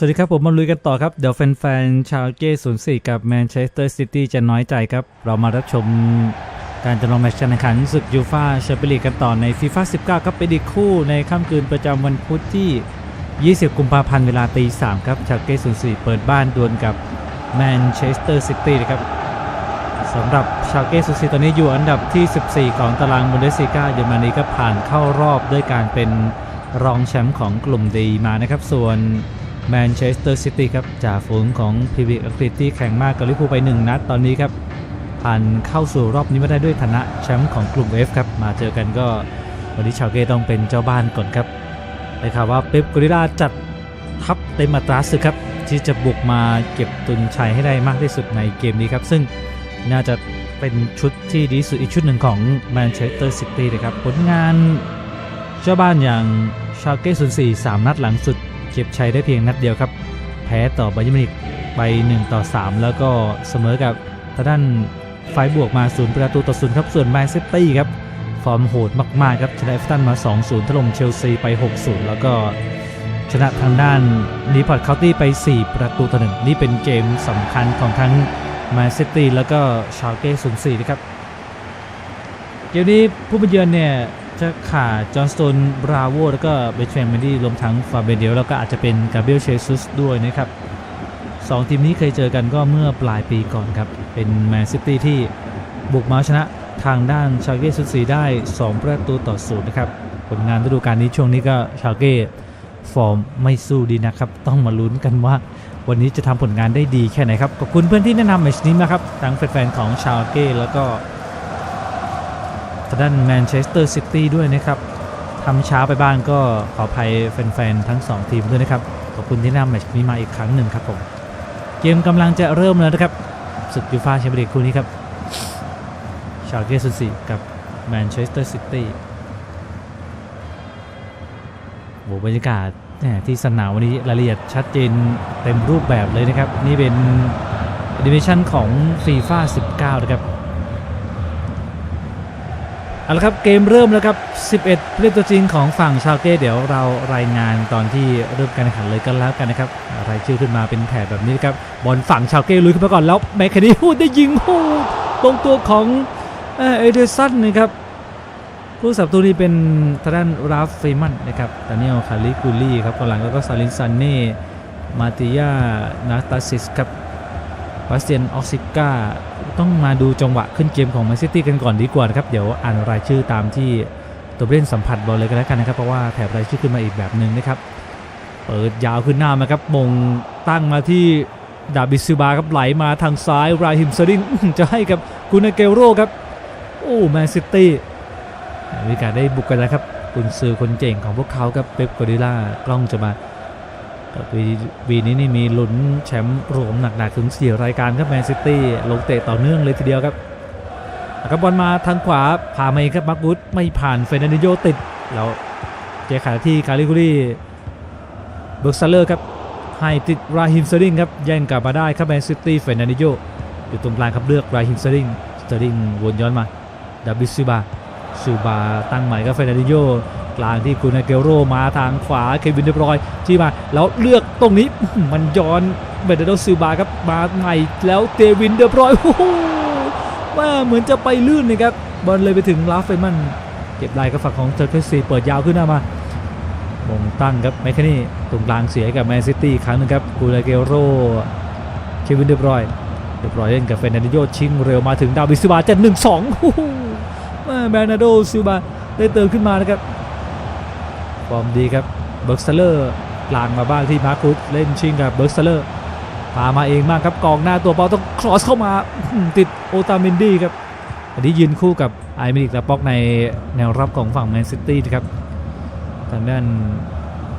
สวัสดีครับ ผมมาลุยกันต่อครับ เดี๋ยวแฟนๆชาวเก้ศูนย์สี่กับแมนเชสเตอร์ซิตี้จะน้อยใจครับ เรามารับชมการจำลองแมตช์การแข่งขันศึกยูฟาแชมเปี้ยนลีกกันต่อในฟีฟ่า19 ครับเป็นอีกคู่ในค่ำคืนประจำวันพุธที่ 20 กุมภาพันธ์เวลาตี3ครับชาวเก้ศูนย์สี่เปิดบ้านดวลกับแมนเชสเตอร์ซิตี้นะครับสำหรับชาวเก้ศูนย์สี่ตอนนี้อยู่อันดับที่ 14 ของตารางบุนเดสซีกาเยอรมนีก็ผ่านเข้ารอบด้วยการเป็นรองแชมป์ของกลุ่มดีมานะครับ ส่วน แมนเชสเตอร์ซิตี้ครับจ่าฝูงของพรีเมียร์อังกฤษที่แข่งมากกับลิเวอร์พูลไป 1 นัดตอนนี้ครับ ผ่านเข้าสู่รอบนี้มาได้ด้วยฐานะแชมป์ของกลุ่ม F ครับ มาเจอกันก็วันนี้ชาวเก้ต้องเป็นเจ้าบ้านก่อนครับได้ข่าวว่าเป๊ปกุริลาจัดทัพเต็มอัตราศึกครับ ที่จะบุกมาเก็บตุนชัยให้ได้มากที่สุดในเกมนี้ครับ ซึ่งน่าจะเป็นชุดที่ดีสุดอีกชุดหนึ่งของแมนเชสเตอร์ซิตี้นะครับผลงานเจ้าบ้านอย่างชาวเก้04 3นัดหลังสุด เก็บชัยได้เพียงนัดเดียวครับ แพ้ต่อบายิร์นมิวนิกไป 1 ต่อ 3 แล้วก็เสมอกับทางด้านไฟบวกมา 0 ประตูต่อ0ครับ ส่วนแมนซิตี้ครับ ฟอร์มโหดมาก ๆ ครับชนะเอฟตันมา 2-0ถล่มเชลซีไป 6-0 แล้วก็ชนะทางด้านนีพอร์ตเคาน์ตี้ไป 4 ประตูต่อ1นี่เป็นเกมสำคัญของทั้งแมนซิตี้แล้วก็ชาลเก้04นะครับ เกมนี้ผู้มาเยือนเนี่ย จะขาดจอห์นสโตนบราโวแล้วก็เบชแมนเมนดี้รวมทั้งฟาเบเดียลแล้วก็อาจจะเป็นกาเบรียลเชซุสด้วยนะครับสองทีมนี้เคยเจอกันก็เมื่อปลายปีก่อนครับ เป็นแมนซิตี้ที่บุกมาชนะทางด้านชาเก้ซุสีได้ 2 ประตูต่อศูนย์นะครับ ผลงานฤดูกาลนี้ช่วงนี้ก็ชาเก้ฟอร์มไม่สู้ดีนะครับ ต้องมาลุ้นกันว่า วันนี้จะทำผลงานได้ดีแค่ไหนครับ ขอบคุณเพื่อนที่แนะนำแมชนี้นะครับทั้งแฟนๆของชาเก้แล้วก็ ทางด้านแมนเชสเตอร์ซิตี้ด้วยนะครับทำช้าไปบ้างก็ขออภัยแฟนๆ ทั้ง 2 ทีมด้วยนะครับ ขอบคุณที่นำแมตช์นี้มาอีกครั้งหนึ่งครับผม เกมกำลังจะเริ่มแล้วนะครับศึกยูฟ่าแชมเปี้ยนลีกคู่นี้ครับชาลเกสซีกับแมนเชสเตอร์ซิตี้โหบรรยากาศแหม่ที่สนามวันนี้รายละเอียดชัดเจนเต็มรูปแบบเลยนะครับ นี่เป็นดิวิชั่นของฟีฟ่า19 นะครับ เอาละครับเกมเริ่มแล้วครับ 11ผู้เล่นตัวจริงของฝั่งชาวเก้เดี๋ยวเรารายงานตอนที่เริ่มการแข่งขันเลยกันแล้วกันนะครับรายชื่อขึ้นมาเป็นแถบแบบนี้นครับบอลฝั่งชาวเก้ลุยขึ้นมาก่อนแล้วแมคคานีพูดได้ยิงโอ้ตรงตัวของเอเดอร์สันนะครับผู้สับตัวนี้เป็นทางด้านราฟเฟมันนะครับดานิเอลคาลิกูลี่ครับกองหลังแล้วก็ซาลินซันเน่มาติยานาตาซิสครับ บาสเตียนออกซิก้าต้องมาดูจังหวะขึ้นเกมของแมนซิตี้กันก่อนดีกว่านะครับ เดี๋ยวอ่านรายชื่อตามที่ตัวเล่นสัมผัสบอลเลยกันแล้วกันนะครับ เพราะว่าแถบรายชื่อขึ้นมาอีกแบบหนึ่งนะครับ เปิดยาวขึ้นหน้ามาครับมงตั้งมาที่ดาบิซูบาครับไหลมาทางซ้ายราฮิมเซอร์ดิงจะให้กับกุนเกโรครับโอ้แมนซิตี้มีการได้บุกกันแล้วครับกุนซือคนเก่งของพวกเขาครับเป๊ปกอริล่ากล้องจะมา วีวีนี้นี่มีลุ้นแชมป์รวมหนักๆถึง 4 รายการครับแมนซิตี้ลงเตะต่อเนื่องเลยทีเดียวครับแล้วก็บอลมาทางขวาพามาเองครับมาร์กุสไม่ผ่านเฟรนันดิโยติดแล้วเจขาที่คาริกุรีเบิร์กซาเลอร์ครับให้ติดราฮิมสเตอร์ลิงครับแย่งกลับมาได้ครับแมนซิตี้เฟรนันดิโยอยู่ตรงกลางครับเลือกราฮิมสเตอร์ลิงสเตอร์ลิงวนย้อนมาดับบิซูบาซูบาตั้งใหม่ก็เฟรนันดิโย กลางที่คุณอาเกโรมาทางขวาเควินเดบรอยที่มาแล้วเลือกตรงนี้มันย้อนเบเดโดซิลบาครับมาใหม่แล้วเตวินเดบรอยโอ้โหว่าเหมือนจะไปลื่นนะครับบอลเลยไปถึงลาฟเฟมันเก็บได้กับฝั่งของเทอร์เฟซีเปิดยาวขึ้นหน้ามามงตั้งครับแมคคานี่ตรงกลางเสียกับแมนซิตี้ครั้งหนึงครับกูอาเกโรเควินเดบรอยเดบรอยเล่นกับเฟรนันดิโยชิงเร็วมาถึงดาวิซิลบาจะหนึ่งสองโอ้โหแบรนาโดซิลบาได้เติมขึ้นมานะครับ ฟอร์มดีครับเบิร์กสเลอร์ลางมาบ้างที่มาร์คุสเล่นชิงกับเบิร์กสเลอร์พามาเองมากครับกองหน้าตัวเปาต้องครอสเข้ามาติดโอตาเมนดี้ครับอันนี้ยืนคู่กับไอเมริกและป็อกในแนวรับของฝั่งแมนซิตี้นะครับทางด้าน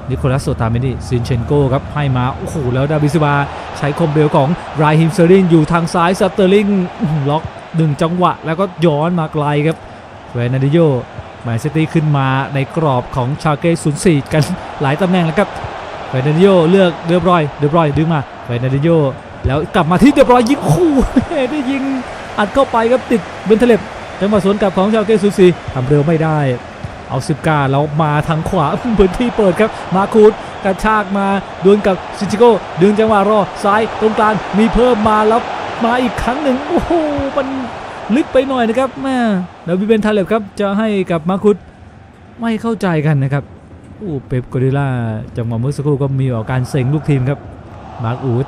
นิโคลัสโอตาเมนดี้ซินเชนโกครับให้มา โอ้โห แล้วดาบิสบาใช้คมเร็วของไรฮิมเซอริงอยู่ทางซ้ายสเตอร์ลิงล็อกดึงจังหวะ แล้วก็ย้อนมาไกลครับเวนาดิโย แมนซิตี้ขึ้นมาในกรอบของชาเก้ศูนย์สี่กันหลายตำแหน่งแล้วครับเฟรนันดิโยเลือกเดือบรอยเดือบรอยดึงมาเฟรนันดิโยแล้วกลับมาที่เดือบรอยยิงคู่ได้ยิงอัดเข้าไปครับติดเบนเทเลบจังหวะสวนกลับของชาเก้ศูนย์สี่ทำเร็วไม่ได้ เอาสิบกาแล้วมาทางขวาพื้นที่เปิดครับ มาคูดกระชากมาดวลกับซิจิโก้ดึงจังหวะรอซ้ายตรงกลางมีเพิ่มมาแล้วมาอีกครั้งหนึ่งโอ้โหมัน ลึกไปหน่อยนะครับแม่เดวิเบนทาเลบครับจะให้กับมาคุดไม่เข้าใจกันนะครับโอ้เป๊ปกอริล่าจังหวะเมื่อสักครู่ก็มีอาการเซ็งลูกทีมครับ มาร์กอูด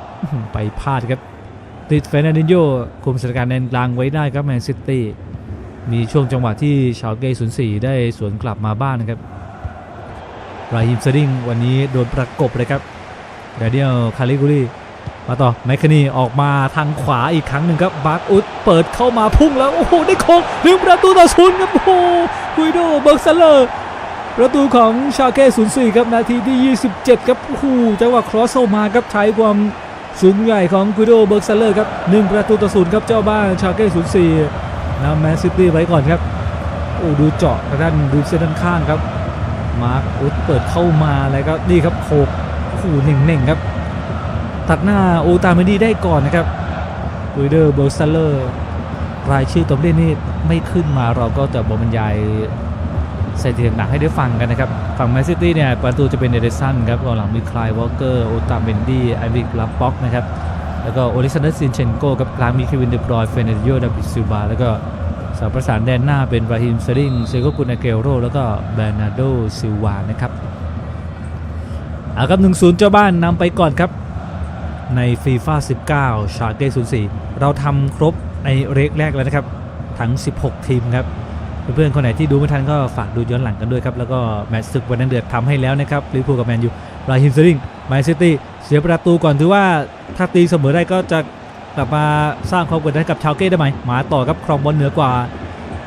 ไปพลาดครับ ติดเฟรนันดินโยคุมสถานการณ์แนกลางไว้ได้ครับแมนซิตี้มีช่วงจังหวะที่ชาวเกย์04ได้สวนกลับมาบ้านนะครับราฮิมสดิงวันนี้โดนประกบเลยครับเดเนียลคาลิกุรี มาต่อแมคคานีออกมาทางขวาอีกครั้งหนึ่งครับบาร์กอุดเปิดเข้ามาพุ่งแล้ว โอ้โห ได้โค้งหนึ่งประตูต่อศูนย์ครับโอ้โหกุยโดเบิร์กซเลอร์ประตูของชาเก้04ครับนาทีที่ 27 ครับโอ้โหจังหวะครอสเข้ามาครับใช้ความสูงใหญ่ของกุยโดเบิร์กซเลอร์ครับหนึ่งประตูต่อศูนย์ครับเจ้าบ้านชาเก้04นย์สี่นำแมนซิตี้ไว้ก่อนครับโอ้ดูเจาะทางด้านดูเส้นด้านข้างครับมาร์คอุดเปิดเข้ามาแล้วก็นี่ครับโขกโอ้โหเน่งๆครับ ตัดหน้าโอตาเมดีได้ก่อนนะครับกุยเดอร์เบิร์กซัลเลอร์รายชื่อตัวเล่นนี่ไม่ขึ้นมาเราก็จะบรรยายสถิติหนักให้ได้ฟังกันนะครับ ฝั่งแมนซิตี้เนี่ยประตูจะเป็นเอเดสันครับกองหลังมีคลายวอลเกอร์โอตาเมนดี้ไอวิกลับบ็อกนะครับแล้วก็โอลิซันเดอร์ซินเชนโกกับกลางมีเควินเดบรอยเฟเนดิโอดาบิซิลบาแล้วก็สาวประสานแดนหน้าเป็นบราฮิมเซริงเซโกกุนาเกโรแล้วก็เบรนาโดซิลวานะครับเอาครับ1-0เจ้าบ้านนำไปก่อนครับ ในฟีฟ่า19 ชาเก้04 เราทำครบในเรกแรกแล้วนะครับ ทั้ง 16 ทีมครับ เพื่อนๆ คนไหนที่ดูไม่ทันก็ฝากดูย้อนหลังกันด้วยครับ แล้วก็แมตช์ศึกวันนั้นเดือดทำให้แล้วนะครับลิเวอร์พูลกับแมนยูราฮิมสติงแมนซิตี้เสียประตูก่อนถือว่าถ้าตีเสมอได้ก็จะกลับมาสร้างความกดดันกับชาวเก้ได้ไหมมาต่อครับครองบอลเหนือกว่า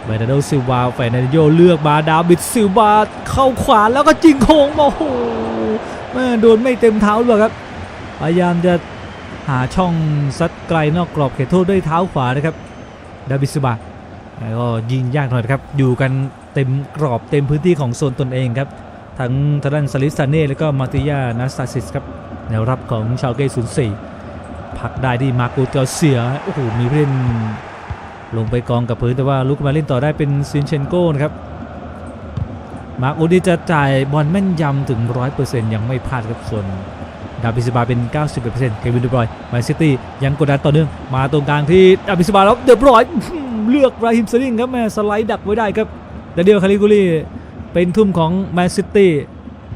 เบรนาโดซิลวาแฟนนโยเลือกมาดาวิดซิลวาเข้าขวาแล้วก็จิงโค้งโอ้โหแม่โดนไม่เต็มเท้าด้วยครับพยายามจะ หาช่องซัดไกลนอกกรอบเขตโทษด้วยเท้าขวานะครับดาบิสบาแล้วก็ยิงยากหน่อยครับ อยู่กันเต็มกรอบเต็มพื้นที่ของโซนตนเองครับ ทั้งทางด้านซาลิสซาเน่แล้วก็มาติยานาสตาซิสครับแนวรับของชาวเกย์04พักได้ที่มาร์กูเกเสียโอ้โหมีเล่นลงไปกองกับพื้นแต่ว่าลุกมาเล่นต่อได้เป็นซินเชนโก้นะครับมาร์กอูดีจะจ่ายบอลแม่นยำถึง 100%ยังไม่พลาดครับส่วน ดาบิสบาเป็น 91%เควินเดบรอยแมนซิตี้ยังกดดันต่อเนื่อง มาตรงกลางที่ดาบิสบาแล้วเดบรอยอื้อหือเลือกราฮิมสลิงครับแม่สไลด์ดักไว้ได้ครับดาเดียลคาริกุลีเป็นทุ่มของแมนซิตี้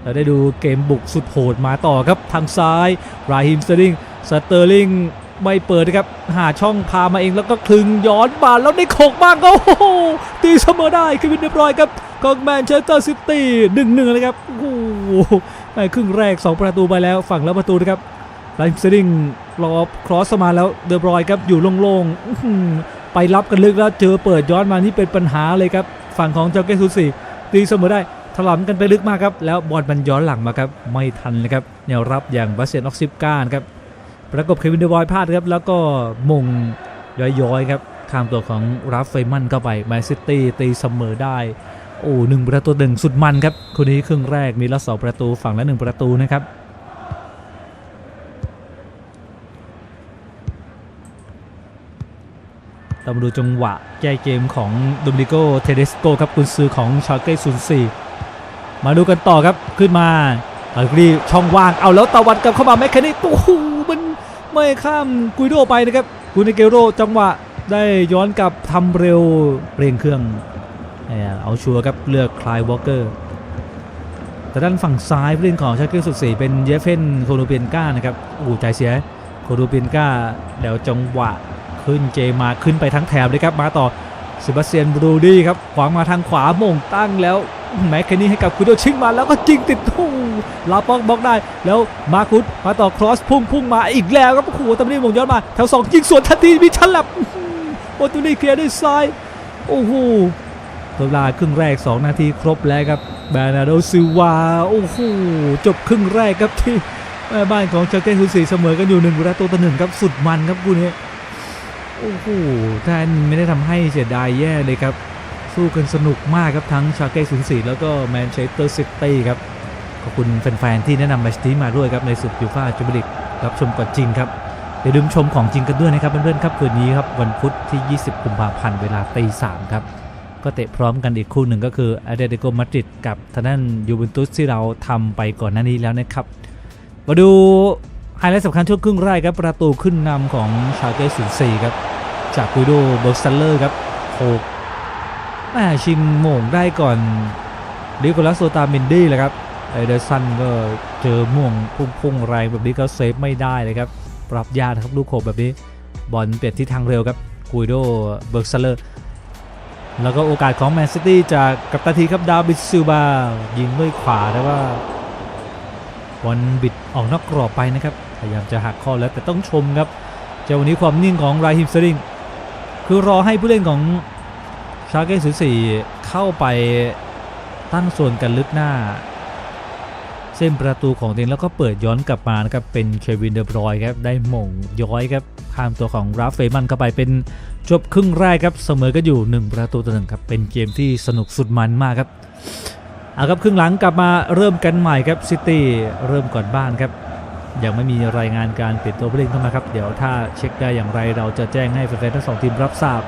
เราได้ดูเกมบุกสุดโหดมาต่อครับ ทางซ้ายราฮิมสลิงสเตอร์ลิงไม่เปิดนะครับ หาช่องพามาเองแล้วก็คลึงย้อนมาแล้วได้โขกบ้างก็โอ้โหตีเสมอได้เควินเดบรอยครับของแมนเชสเตอร์ซิตี้หนึ่งหนึ่งเลยครับโอ้โห ในครึ่งแรก 2 ประตูไปแล้วฝั่งแล้วประตูนะครับไลฟ์สติงรอครอสมาแล้วเดอบรอยครับอยู่โล่งๆไปรับกันลึกแล้วเจอเปิดย้อนมานี่เป็นปัญหาเลยครับฝั่งของเจ้าเกสุสีตีเสมอได้ถลำกันไปลึกมากครับแล้วบอลมันย้อนหลังมาครับไม่ทันเลยครับแนวรับอย่างบาเซนออกซิปก้านครับประกบเควินเดบรอยพลาดครับแล้วก็มงย้อยๆครับข้ามตัวของราฟเฟมันเข้าไปแมนซิตี้ตีเสมอได้ โอ้หนึ่งประตูหนึ่งสุดมันครับคนนี้ครึ่งแรกมีละสองประตูฝั่งละหนึ่งประตูนะครับเรามาดูจังหวะแก้เกมของโดมินิโกเทเดสโกครับกุนซือของชาเก้ศูนย์สี่มาดูกันต่อครับขึ้นมาอาร์กีช่องว่างเอาแล้วตะวันกลับเข้ามาแมคคนนี่โอ้โหมันไม่ข้ามกุยโดไปนะครับกุนิเกโรจังหวะได้ย้อนกลับทำเร็วเร่งเครื่อง เอาชัวร์ครับเลือกคลายวอลเกอร์แต่ด้านฝั่งซ้ายผู้เล่นของชาเกอร์สุดสีเป็นเยฟเฟนโคโนเปียนก้านะครับอู้ใจเสียโคโนเปียนก้าเดี๋ยวจังหวะขึ้นเจมาขึ้นไปทั้งแถบเลยครับมาต่อเซบาสเตียนบรูดี้ครับขวางมาทางขวามงตั้งแล้วแม็กแคนนี่ให้กับคุโดชิงมาแล้วก็จิงติดทุ่งลาปอกบล็อกได้ แล้วมาคุดมาต่อครอสพุ่งพุ่งมาอีกแล้วครับโอ้โหตำนี้มงย้อนมาแถวสองยิงสวนทันทีมีชันแลบโอตุนี่เคลียร์ด้วยซ้ายโอ้โห เวลาครึ่งแรก 2 นาทีครบแล้วครับแบรนาโดซิวาโอ้โหจบครึ่งแรกครับที่แม่บ้านของเจาเก้ฮุสีเสมอกันอยู่หนึ่งประตูต่อหนึ่งครับสุดมันครับคู่นี้โอ้โหแทนไม่ได้ทำให้เสียดายแย่เลยครับ สู้กันสนุกมากครับทั้งชาเก้ศูนย์สี่แล้วก็แมนเชสเตอร์ซิตี้ครับ ขอบคุณแฟนๆที่แนะนำแมตช์นี้มาด้วยครับ ในศึกยูฟ่าแชมเปี้ยนลีกรับชมก่อนจริงครับ อย่าลืมชมของจริงกันด้วยนะครับเพื่อนๆครับคืนนี้ครับวันพุธที่ 20 กุมภาพันธ์เวลาตีสามครับ ก็เตะพร้อมกันอีกคู่หนึ่งก็คืออาเดติโกมาดริดกับทางด้านยูเวนตุสที่เราทำไปก่อนหน้านี้แล้วนะครับ มาดูไฮไลท์สำคัญช่วงครึ่งแรกครับ ประตูขึ้นนำของชาเก้ศูนย์สี่ครับ จากกุยโดเบิร์กสตัลเลอร์ครับโขกแม่ชิงโม่งได้ก่อนดิโกลัสโซตาเมนดี้เลยครับไอเดอร์สันก็เจอม่วงพุ่งๆแรงแบบนี้ก็เซฟไม่ได้เลยครับ ปรับยากครับลูกโขกแบบนี้บอลเปลี่ยนทิศทางเร็วครับกุยโดเบิร์กสตัลเลอร์ แล้วก็โอกาสของแมนซิตี้จากกัปตันทีครับดาวิดซิลบายิงด้วยขวาแต่ว่าบอลบิดออกนอกกรอบไปนะครับ พยายามจะหักข้อแล้วแต่ต้องชมครับ เจ้าวันนี้ความนิ่งของไรฮิมสลิงคือรอให้ผู้เล่นของชาเก้สูสีเข้าไปตั้งส่วนกันลึกหน้า เส้นประตูของตัวเองแล้วก็เปิดย้อนกลับมานะครับเป็นเควินเดอบรอยครับได้หม่งย้อยครับข้ามตัวของราฟเฟมันเข้าไปเป็นจบครึ่งแรกครับเสมอกันอยู่ 1 ประตูต่อหนึ่งครับเป็นเกมที่สนุกสุดมันมากครับเอาครับครึ่งหลังกลับมาเริ่มกันใหม่ครับซิตี้เริ่มก่อนบ้านครับยังไม่มีรายงานการเปลี่ยนตัวผู้เล่นเข้ามาครับ เดี๋ยวถ้าเช็คได้อย่างไรเราจะแจ้งให้แฟนๆทั้งสองทีมรับทราบ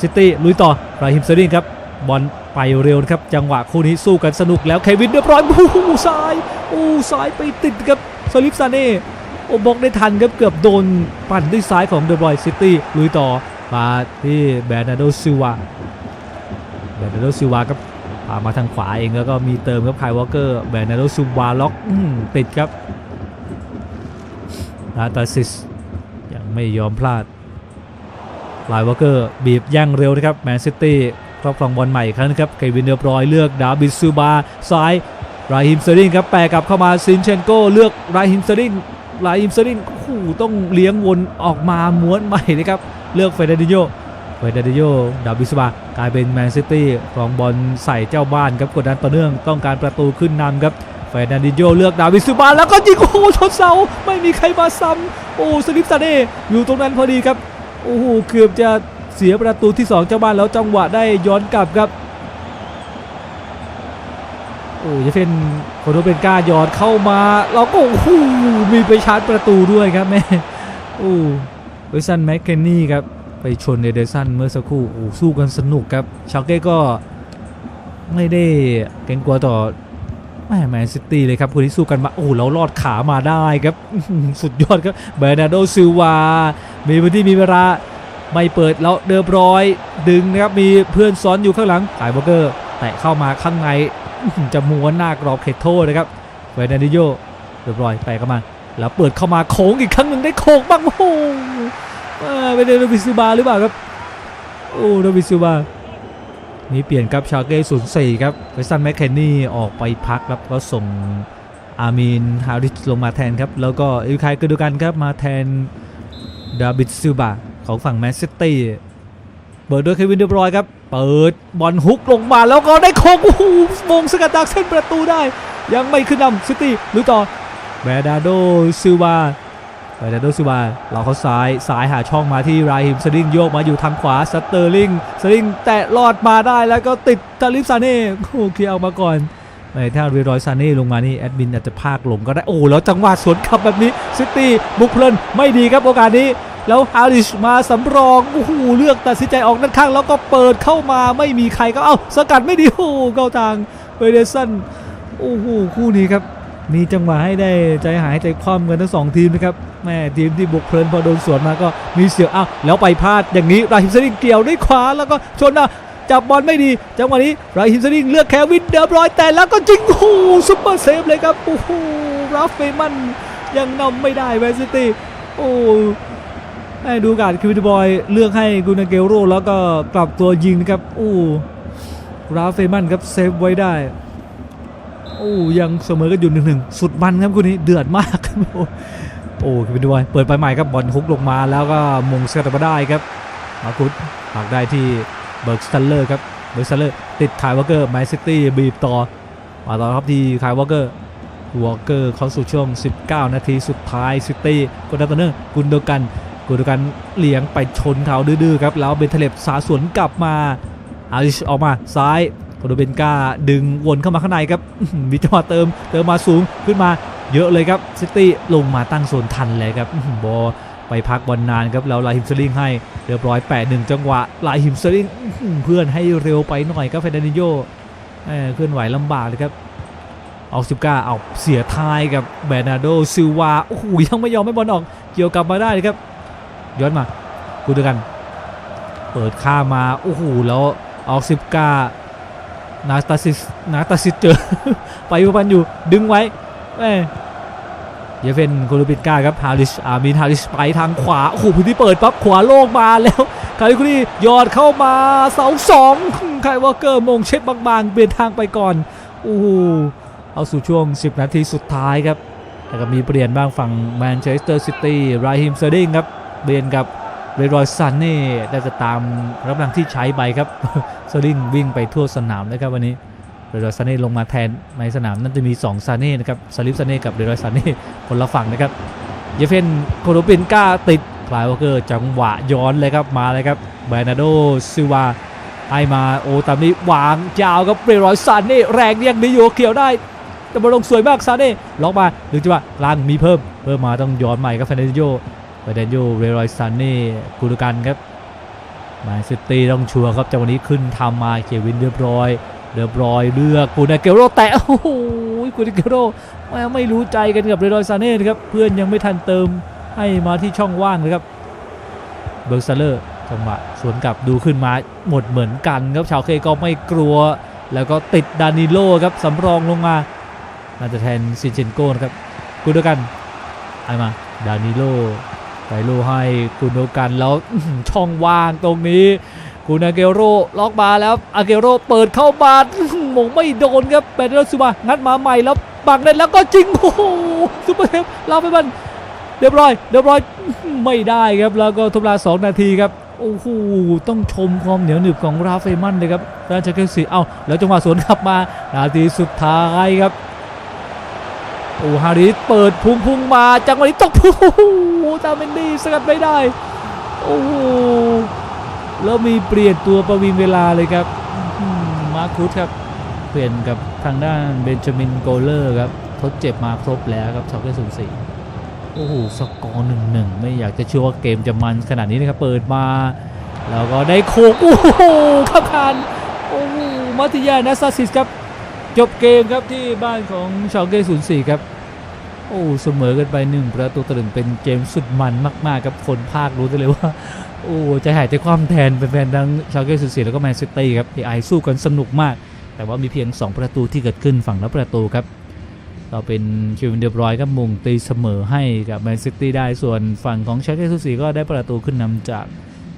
ซิตี้ลุยต่อราฮิมเซอร์ดินครับ บอลไปเร็วครับ จังหวะคู่นี้สู้กันสนุกแล้วเควินเรียบร้อยโอ้โหซ้ายโอ้ซ้ายไปติดครับสลิปซาเน่โอ้บล็อกได้ทันครับเกือบโดนปั่นด้วยซ้ายของเดอะบอยซิตี้ลุยต่อมาที่แบรนาโดซิวาแบรนาโดซิวาก็พามาทางขวาเองแล้วก็มีเติมครับไควอลเกอร์แบรนาโดซิวาล็อกอติดครับนาตาซิสยังไม่ยอมพลาดไลวอลเกอร์บีบย่างเร็วนะครับแมนซิตี้ ครอบครองบอลใหม่อีกครั้งนะครับเควินเดอร์บรอยเลือกดาบิซิลบาซ้ายราฮิมเซอริงครับแปรกลับเข้ามาซินเชนโกเลือกราฮิมเซอริงราฮิมเซอริงโอ้โหต้องเลี้ยงวนออกมาม้วนใหม่เลยครับเลือกเฟเดริโยเฟเดริโยดาวิสบากลายเป็นแมนซิตี้ครองบอลใส่เจ้าบ้านครับกดดันต่อเนื่องต้องการประตูขึ้นนำครับเฟเดริโยเลือกดาวิสบาแล้วก็ยิงโอ้โหชนเสาไม่มีใครมาซ้ำโอ้สลิปซาเน่อยู่ตรงนั้นพอดีครับ โอ้โหเกือบจะ เสียประตูที่ 2 เจ้าบ้านแล้วจังหวะได้ย้อนกลับครับโอ้ยเฟนโคโนเป็นกล้าย้อนเข้ามา เราก็โอ้โหมีไปชาร์จประตูด้วยครับแม่โอ้เวสันแมคเคนนี่ครับไปชนเอเดอร์สันเมื่อสักครู่โอ้สู้กันสนุกครับชาเก้ก็ไม่ได้เกรงกลัวต่อแม่แมนซิตี้เลยครับคนที่สู้กันมา โอ้เราลอดขามาได้ครับ สุดยอดครับเบรนาโดซิลวา มีพื้นที่มีเวลา ไม่เปิดแล้วเดิมร้อยดึงนะครับมีเพื่อนซ้อนอยู่ข้างหลังไายบอเกอร์แตะเข้ามาข้างในจะม้วนหน้ากรอบเขตโทษนะครับเวนาดิโยเรียบร้อยแตะเข้ามา แล้วเปิดเข้ามาโค้งอีกครั้งหนึ่งได้โค้งบ้างโอ้โหเอ่อไม่ได้โดวิซิบาหรือเปล่าครับโอ้โดวิซิบานี่เปลี่ยนครับชาเก้ศูนย์สี่ครับเวสันแมคเคนนี่ออกไปพักครับก็ส่งอามีนฮาริสลงมาแทนครับ แล้วก็อิคายกระดูกันครับมาแทนดาบิดซิบา ของฝั่งแมนซิตี้เปิดด้วยเควินเดอบรอยครับ เปิดบอลฮุกลงมาแล้วก็ได้โค้งโอ้โหมงสกัดจากเส้นประตูได้ ยังไม่ขึ้นนำซิตี้ลุยต่อแบรดาโดซิวาแบรดาโดซิวาเราเขาซ้ายซ้ายหาช่องมาที่ราฮิมสลิงโยกมาอยู่ทางขวาสเตอร์ลิงสลิงแตะลอดมาได้แล้วก็ติดตาลิฟซาเน่โอ้เคลียร์ออกมาก่อนในถ้าเรรอยซาเน่ลงมานี่แอดมินอาจจะพากหลงก็ได้ โอ้แล้วจังหวะสวนขับแบบนี้ซิตี้บุกเพลินไม่ดีครับโอกาสนี้ แล้วฮาริชมาสำรองโอ้โหเลือกตัดสินใจออกด้านข้างแล้วก็เปิดเข้ามาไม่มีใครก็เอ้าสกัดไม่ดีโอ้เข้าทางเวเดสันโอ้โหคู่นี้ครับมีจังหวะให้ได้ใจหายใจคว่ำกันทั้งสองทีมนะครับแม่ทีมที่บุกเพลินพอโดนสวนมาก็มีเสียวอ้าวแล้วไปพลาดอย่างนี้ราฮิมสลิงเกี่ยวด้วยขวาแล้วก็ชนนะจับบอลไม่ดี จังหวะนี้ราฮิมสลิงเลือกแควินเดอบรอยแต่แล้วก็จริงโอ้โหซุปเปอร์เซฟเลยครับโอ้โหราฟเฟมันยังนำไม่ได้แมนซิตี้โอ้ ให้ดูการคิวดบอยเลือกให้กูนาเกโรแล้วก็กลับตัวยิงนะครับโอ้ราฟเฟมันครับเซฟไว้ได้โอ้ยังเสมอกันอยู่หนึ่งหนึ่งสุดมันครับคู่นี้เดือดมากครับโอ้โอ้คิดด้วยเปิดไปใหม่ครับบอลฮุกลงมาแล้วก็มงสกัดมาได้ครับมาคุดหักได้ที่เบิร์กสตัลเลอร์ครับเบิร์กสตัลเลอร์ติดคายวอเกอร์แมนซิตี้บีบต่อมาต่อครับที่คายวอเกอร์วอลเกอร์เข้าสู่ช่วง 19 นาทีสุดท้ายซิตี้กดดันต่อเนื่องกุนโดกัน กุนโดกันเลี้ยงไปชนเขาดื้อๆครับแล้วเบนเทเลบสาสวนกลับมาอาริชออกมาซ้ายโคโดเบนกาดึงวนเข้ามาข้างในครับอื้อหือมีจังหวะเติมเติมมาสูงขึ้นมาเยอะเลยครับซิตี้ลงมาตั้งโซนทันเลยครับบอลไปพักบอลนานครับแล้วลาฮิมสลิงให้เรียบร้อยแปดหนึ่งจังหวะลาฮิมสลิงเพื่อนให้เร็วไปหน่อยครับเฟรนดิโยเอ่อเคลื่อนไหวลำบากเลยครับเอาสิบเก้าเอาเสียทายกับแบนาโดซิวาโอ้โหยังไม่ยอมให้บอลออกเกี่ยวกลับมาได้เลยครับ ย้อนมากูดูกัน เปิดข้ามาโอ้โหแล้วเอาสิบกานาตาซิสนาตาซิสเจอ ไปประพันอยู่ดึงไว้แม่เยเฟนโคลูปินกาครับฮาริชอามินฮาริชไปทางขวาโอ้โหพื้นที่เปิดปั๊บขวาโล่งมาแล้วคาริคุรียอดเข้ามาเสาสองไควอเกอร์มงเช็ดบางๆเปลี่ยนทางไปก่อนโอ้โหเอาสู่ช่วง 10 นาทีสุดท้ายครับแต่ก็มีเปลี่ยนบ้างฝั่งแมนเชสเตอร์ซิตี้ไรฮิมเซอร์ดิงครับ เปลี่ยนกับเรรอยซันนี่ได้จะตามรับหลังที่ใช้ไปครับเซอร์ดิงวิ่งไปทั่วสนามเลยครับวันนี้เรรอยซันนี่ลงมาแทนในสนามนั่นจะมี2ซาเน่นะครับซาลิฟซาเน่กับเรรอยซันนี่คนละฝั่งนะครับเยเฟนโคโรปินก้าติดคลายวอเกอร์จังหวะย้อนเลยครับมาเลยครับแบรนาโดซิวาให้มาโอ้ตามนี้วางยาวครับเรรอยซันนี่แรงยังดีอยู่เกี่ยวได้แต่บอลลงสวยมากซาเน่ล็อกมาดึงจังหวะกลางมีเพิ่ม เพิ่มมาต้องย้อนใหม่ครับเฟรนดิโย เฟรนดิโยเรย์รอยซันนี่กูดูกันครับมนซิตี้ต้องชัวร์ครับจังหวะนี้ขึ้นทำมาเควินเรียบร้อยเรียบร้อยเลือกกูนาเกโรแตะโอ้โหกูนาเกโรแม่ไม่รู้ใจกันกับเรย์รอยซาเน่นะครับเพื่อนยังไม่ทันเติมให้มาที่ช่องว่างเลยครับเบิร์กซเลอร์จังหวะสวนกลับดูขึ้นมาหมดเหมือนกันครับชาวเคก็ไม่กลัว แล้วก็ติดดานิโลครับสำรองลงมาน่าจะแทนซินเชนโก้นครับกุนโดกันไอมาดานิโล ไกโลให้กุนโดกันแล้วช่องว่างตรงนี้กุนอาเกโรล็อกมาแล้วอาเกโรเปิดเข้ามาหมงไม่โดนครับเปเดโรซูมางัดมาใหม่แล้วปักเล่นแล้วก็จริงโอ้โหซุปเปอร์เทปลาไปมันเรียบร้อยเรียบร้อยไม่ได้ครับแล้วก็ทุบเวลาสองนาทีครับโอ้โหต้องชมความเหนียวหนึบของราฟเฟมันเลยครับราชเกลซีเอาแล้วจังหวะสวนกลับมานาทีสุดท้ายครับ โอ้ฮาริสเปิดพุ่งพุ่งมาจังหวะนี้ตกโอ้โหตาเมนดี้สกัดไม่ได้ โอ้แล้วมีเปลี่ยนตัวประวิงเวลาเลยครับมาร์คุสครับเปลี่ยนกับทางด้านเบนจามินโกเลอร์ครับทดเจ็บมาครบแล้วครับชาวเกสูนสี่โอ้โหสกอร์หนึ่งหนึ่งไม่อยากจะเชื่อว่าเกมจะมันขนาดนี้นะครับเปิดมาแล้วก็ได้โคกโอ้โหข้ามคานโอ้โหมัติยานัสซาซิสครับจบเกมครับที่บ้านของชาวเกสูนสี่ครับ โอ้เสมอกันไปหนึ่งประตูต่อหนึ่งเป็นเกมสุดมันมากๆครับคนภาครู้ได้เลยว่า โอ้ใจหายใจความแทนแฟนๆทั้งชาวเกสูนสี่แล้วก็แมนซิตี้ครับ AI สู้กันสนุกมาก แต่ว่ามีเพียง 2 ประตูที่เกิดขึ้นฝั่งละประตูครับเราเป็นคิวินเดบรอยครับมุงตีเสมอให้กับแมนซิตี้ได้ส่วนฝั่งของชาเกสุสีก็ได้ประตูขึ้นนำจาก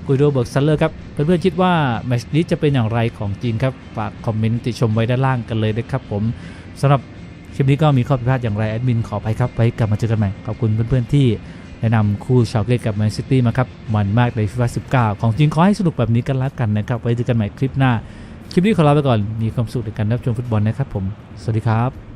กุยโดเบิร์กซัลเลอร์ครับ เพื่อนๆคิดว่าแมตช์นี้จะเป็นอย่างไรของจริงครับ ฝากคอมเมนต์ติชมไว้ด้านล่างกันเลยนะครับผมสำหรับ คลิปนี้ก็มีข้อผิดพลาดอย่างไรแอดมินขอไปครับไว้กลับมาเจอกันใหม่ ขอบคุณเพื่อนๆที่แนะนำคู่ชาวเกตกับแมนซิตี้มาครับมันมากในฟีฟ่า19 ของจริงขอให้สนุกแบบนี้กันล้วกันนะครับ ไว้เจอกันใหม่คลิปหน้า คลิปนี้ขอลาไปก่อนมีความสุขในการรับชมฟุตบอลนะครับผม สวัสดีครับ